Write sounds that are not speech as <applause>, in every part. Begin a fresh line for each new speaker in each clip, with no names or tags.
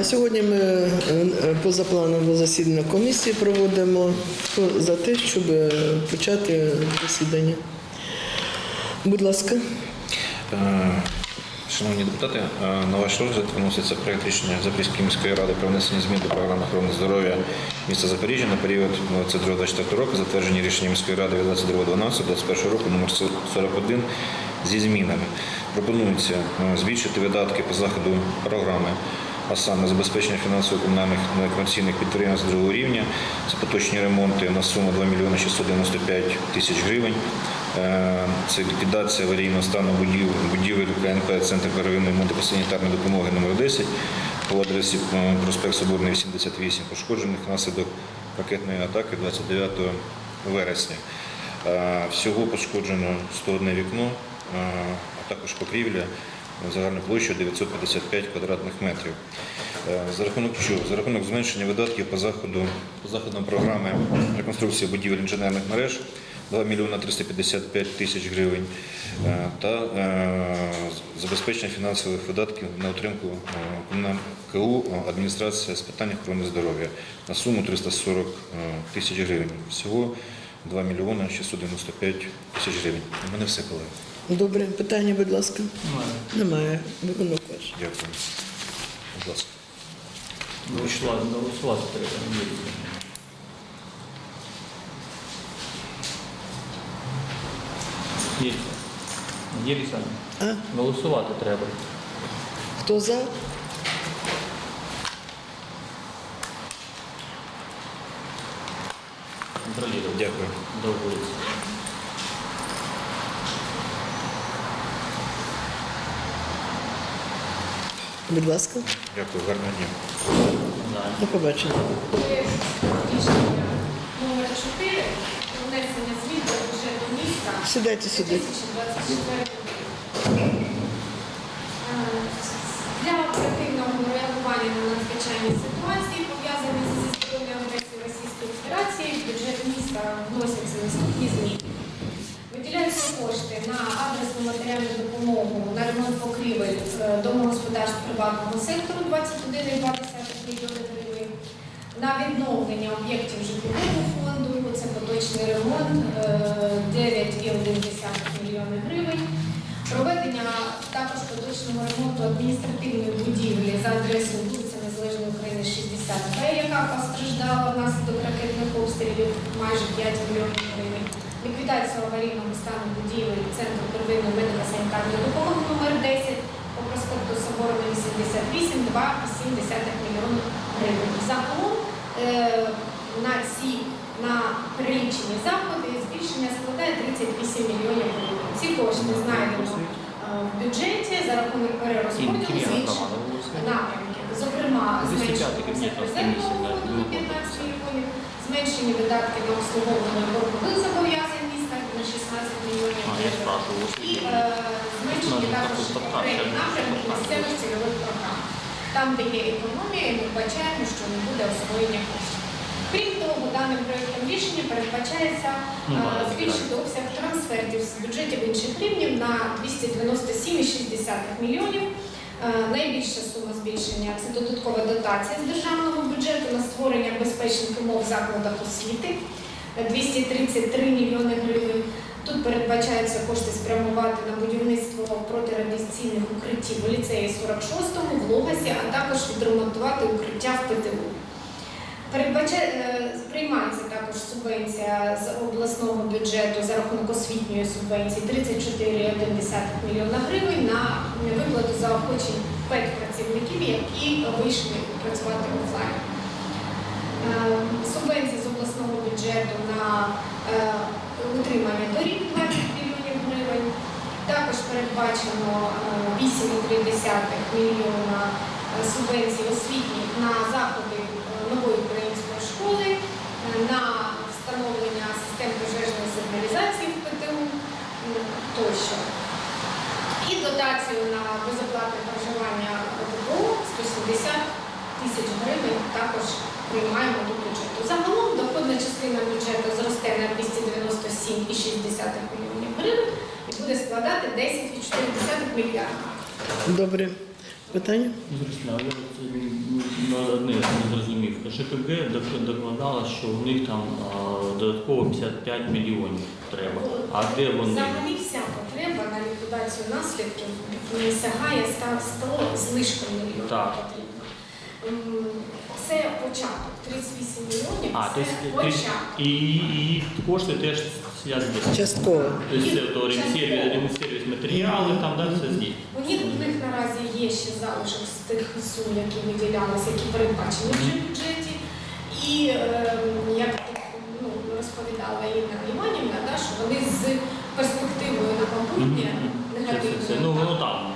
А Сьогодні ми е, е, позапланове засідання комісії проводимо за те, щоб е, почати засідання. Будь ласка.
Шановні депутати, е, на ваш розгляд виноситься проект рішення Запорізької міської ради про внесення змін до програми охорони здоров'я міста Запоріжжя на період 22-24 року, затверджені рішення міської ради від 22.12.21 року номер 41 зі змінами. Пропонується е, збільшити видатки по заходу програми, а саме забезпечення фінансово-комунальних некомерційних підприємств другого рівня, це поточні ремонти на суму 2 мільйони 695 тисяч гривень. Е, Це ліквідація аварійного стану будівель КНП Центр первинної медико-санітарної допомоги номер 10 по адресі е, проспект Соборний 88, пошкоджених внаслідок ракетної атаки 29 вересня. Е, Всього пошкоджено 101 вікно, а також покрівля загальною площею 955 квадратних метрів. Е, За рахунок чого? За рахунок зменшення видатків по заходу по заходам програми реконструкції будівель інженерних мереж 2 мільйона 355 тисяч гривень е, та е, забезпечення фінансових видатків на утримку КУ адміністрація з питань охорони здоров'я на суму 340 е, тисяч гривень. Всього 2 мільйона 695 тисяч гривень. У мене все, колеги.
Добре, питання, будь ласка.
Немає.
Немає. Виконок ваш.
Дякую. Будь ласка.
Голосувати, голосувати треба. Є. Є Лісана.
А?
Голосувати треба.
Хто за?
Контролювати.
Дякую.
До вулиці.
Будь ласка.
Дякую. Гарного дня.
До побачення.
Номер 4 внесення змін до бюджету міста
Сідайте сюди.
2024 рік. Для оперативного реагування на надзвичайні ситуації, пов'язані зі збройною агресією Російської Федерації, в бюджет міста вносяться наступні зміни. Виділяються кошти на адресну матеріальну допомогу на ремонт покрівель е, домогосподарств приватного сектору 21,2 мільйони гривень, на відновлення об'єктів житлового фонду, це поточний ремонт е, 9,1 мільйони гривень, проведення також поточного ремонту адміністративної будівлі за адресою вулиця Незалежної України 60Б, яка постраждала внаслідок ракетних обстрілів майже 5 мільйонів гривень. Ліквідацію аварійного стану будівель Центру первинної медико-санітарної допомоги номер 10 по проспекту Соборна 88, 2,7 мільйона гривень. Загалом е, на ці на перелічені заходи збільшення складає 38 мільйонів гривень. Ці кошти знайдемо е, в бюджеті за рахунок перерозподілу з інших напрямків. Зокрема, зменшення резервного фонду на 15 мільйонів, зменшені видатки на обслуговування боргових зобов'язань 16 мільйонів гривень. І е, зменшені також окремі напрямки місцевих цільових програм. Там, де є економія, ми вбачаємо, що не буде освоєння коштів. Крім того, даним проєктом рішення передбачається
Ну,
е, збільшити обсяг трансфертів з бюджетів інших рівнів на 297,6 мільйонів. Е, Найбільша сума збільшення це додаткова дотація з державного бюджету на створення безпечних умов в закладах освіти е, 233 мільйони гривень. Тут передбачається кошти спрямувати на будівництво протирадіаційних укриттів у ліцеї 46-му, в Логасі, а також відремонтувати укриття в ПТУ. Е, приймається також субвенція з обласного бюджету за рахунок освітньої субвенції 34,1 мільйона гривень на виплату заохочень ПЕК працівників, які вийшли працювати офлайн. Е, Субвенція з обласного бюджету на е, утримання доріг 20 мільйонів гривень. Також передбачено е, 8,3 мільйона е, субвенцій освітніх на заходи е, нової української школи, е, на встановлення систем пожежної сигналізації в ПТУ тощо. І дотацію на безоплатне проживання ОТПО 170 тисяч гривень також приймаємо до бюджету. Загалом доходна частина бюджету буде складати 10,4 мільярда.
Добре. Питання?
Зрозуміло, я от, на одне не зрозумів. ЖКГ докладала, що у них там додатково 55 мільйонів треба. А де вони?
Взагалі вся потреба на ліквідацію наслідків не сягає 100 100 з лишком мільйонів
Так.
Це початок. 38 мільйонів
А,
це
то есть,
початок.
і, і кошти теж зв'язані.
Частково.
Тобто ремсервіс, ремсервіс матеріали, там да, все здесь.
У них у них наразі є ще залишок з тих сум, які виділялися, які передбачені вже в бюджеті. І ем, як ну, розповідала Інна Іванівна, да, що вони з перспективою на майбутнє
це, ну воно там.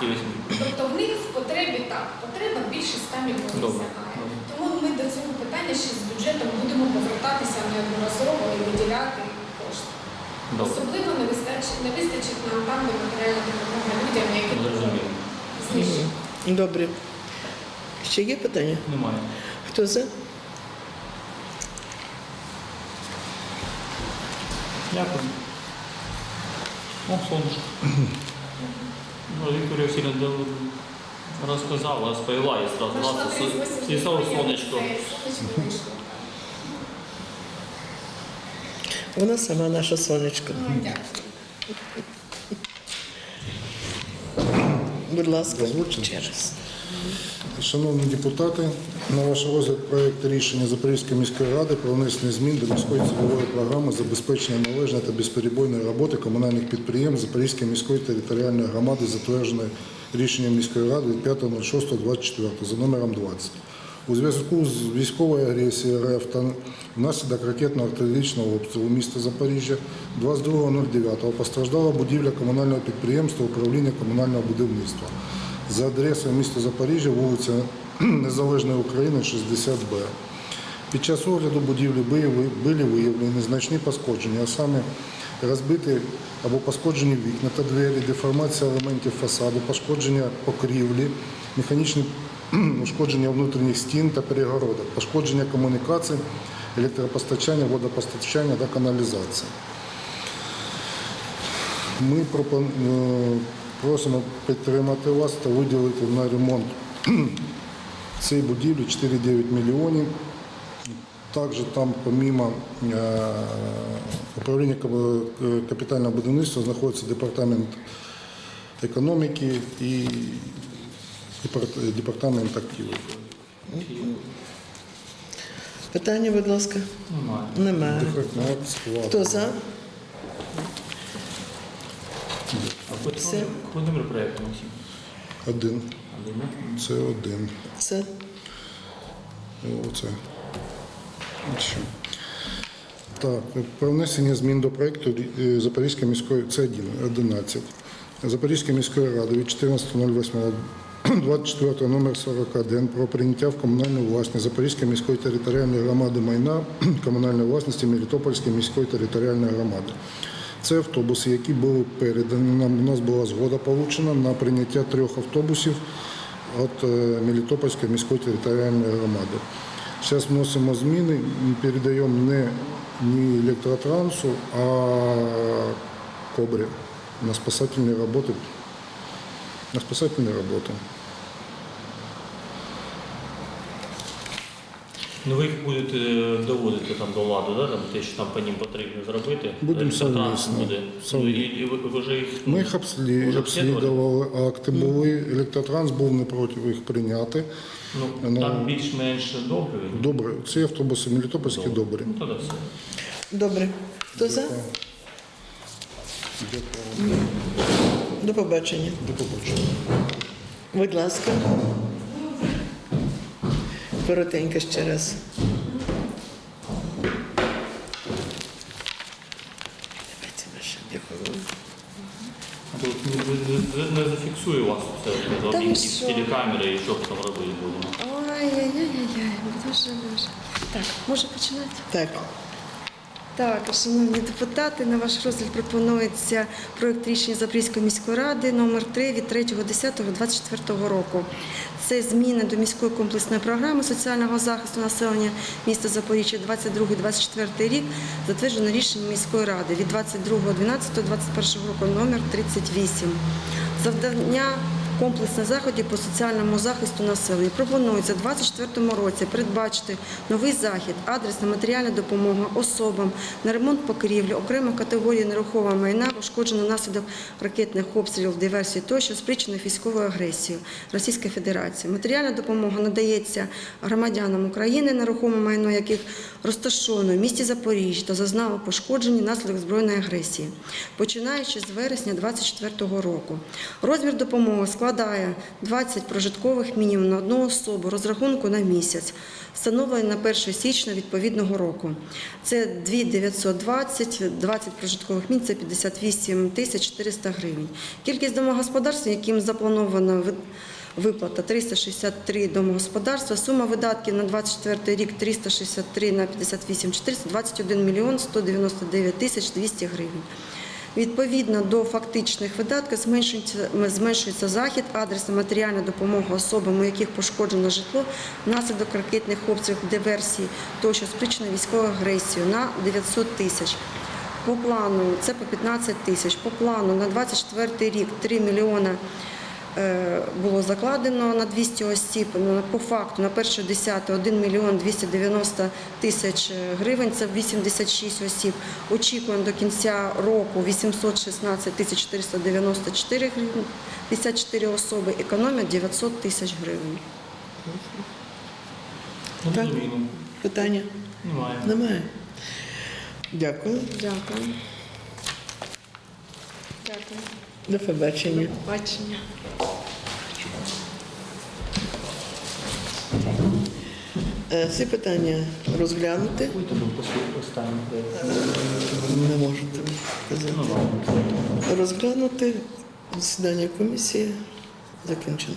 38.
Тобто в них в потребі так, потреба більше 100 мільйонів
Добре.
сягає. Тому ми до цього питання ще з бюджетом будемо повертатися неодноразово і виділяти кошти.
Добре.
Особливо не вистачить, не вистачить нам там де матеріальна допомога людям, які знищені.
Добре. Ще є питання?
Немає.
Хто за?
Дякую. О, сонечко. <clears throat> Ну, Вікторія Васильівна розказала, розповіла і зразу
Нашла
бачу,
38
і зразу сонечко.
Вона сама наше сонечко.
Ну,
Будь ласка, ще.
Шановні депутати, на ваш розгляд проект рішення Запорізької міської ради про внесення змін до міської цільової програми забезпечення належної та безперебойної роботи комунальних підприємств Запорізької міської територіальної громади, затвердженої рішенням міської ради від 5.06.24 за номером 20. У зв'язку з військовою агресією РФ та внаслідок ракетно-артилерійського обстрілу міста Запоріжжя 22.09 постраждала будівля комунального підприємства управління комунального будівництва за адресою міста Запоріжжя, вулиця <clears throat> Незалежної України, 60Б. Під час огляду будівлі були виявлені незначні пошкодження, а саме розбиті або пошкоджені вікна та двері, деформація елементів фасаду, пошкодження покрівлі, механічні ушкодження внутрішніх стін та перегородок, пошкодження комунікацій, електропостачання, водопостачання та каналізації. Ми е, просимо підтримати вас та виділити на ремонт цієї будівлі 4,9 мільйонів. Також там, помимо е, управління е, капітального будівництва, знаходиться департамент економіки і департамент активів.
Питання, будь ласка.
Немає.
Немає. Хто за?
А по
Все.
номер проєкту, Максим?
Один.
Один.
Це один.
Це
Оце. Так, про внесення змін до проєкту е, Запорізької міської, це 11. Запорізької міської ради від 14.08.24 номер 41 про прийняття в комунальну власність Запорізької міської територіальної громади майна <clears throat> комунальної власності Мелітопольської міської територіальної громади. Це автобуси, які були передані. Нам у нас була згода получена на прийняття трьох автобусів від е, Мелітопольської міської територіальної громади. Зараз вносимо зміни, передаємо не, не електротрансу, а кобрі на спасательні роботи. На спасательні роботи.
Ну ви їх будете е, доводити там до ладу, да? там, те, що там по ним потрібно зробити.
Будемо
Електротранс
совмісно.
буде. Ну, і, і ви, ви вже їх,
Ми їх обслі-
Уже
обслідували, акти були, електротранс був не проти їх прийняти.
ну,
Ну,
там більш-менш добре.
Добре, ці автобуси Мелітопольські добрі.
Ну, тоді все.
добре. Хто за? До побачення.
До побачення.
Будь ласка. Коротенько ще раз.
Не, не вас це об'єктив телекамери і що потім робити будемо.
Ой-ой-ой-ой, дуже дуже. Так, може починати?
Так,
Так, шановні депутати, на ваш розгляд пропонується проект рішення Запорізької міської ради номер 3 від 3.10.24 року. Це зміни до міської комплексної програми соціального захисту населення міста Запоріжжя 22-24 рік, затверджено рішенням міської ради від 22.12.21 року номер 38. Завдання комплексних заходів по соціальному захисту населення. Пропонується у 2024 році передбачити новий захід, адресна матеріальна допомога особам на ремонт покрівлі, окремих категорій нерухомого майна, пошкоджено внаслідок ракетних обстрілів, диверсій тощо, спричинених військовою агресією Російської Федерації. Матеріальна допомога надається громадянам України, нерухоме майно яких розташовано в місті Запоріжжя та зазнало пошкодження внаслідок збройної агресії, починаючи з вересня 2024 року. Розмір допомоги складає 20 прожиткових мінімум на одну особу розрахунку на місяць, встановлений на 1 січня відповідного року. Це 2 920, 20 прожиткових мінімум – це 58 тисяч 400 гривень. Кількість домогосподарств, яким заплановано Виплата 363 домогосподарства. Сума видатків на 24 рік 363 на 58 400, 21 мільйон 199 тисяч 200 гривень. Відповідно до фактичних видатків зменшується, зменшується захід, адресна матеріальна допомога особам, у яких пошкоджено житло внаслідок ракетних обстрілів, диверсій тощо спричинено військовою агресією на 900 тисяч. По плану це по 15 тисяч. По плану на 24 рік 3 мільйона було закладено на 200 осіб. Ну, По факту на 1.10 1 мільйон 290 тисяч гривень, це 86 осіб. Очікуємо до кінця року 816 тисяч 494 гривень, 54 особи, економія 900 тисяч гривень.
Так. Питання
Немає.
немає. Дякую.
Дякую. Дякую.
До побачення.
Бачення.
Е, Ці питання розглянути. Не можете казати.
Ну.
Розглянути засідання комісії закінчено.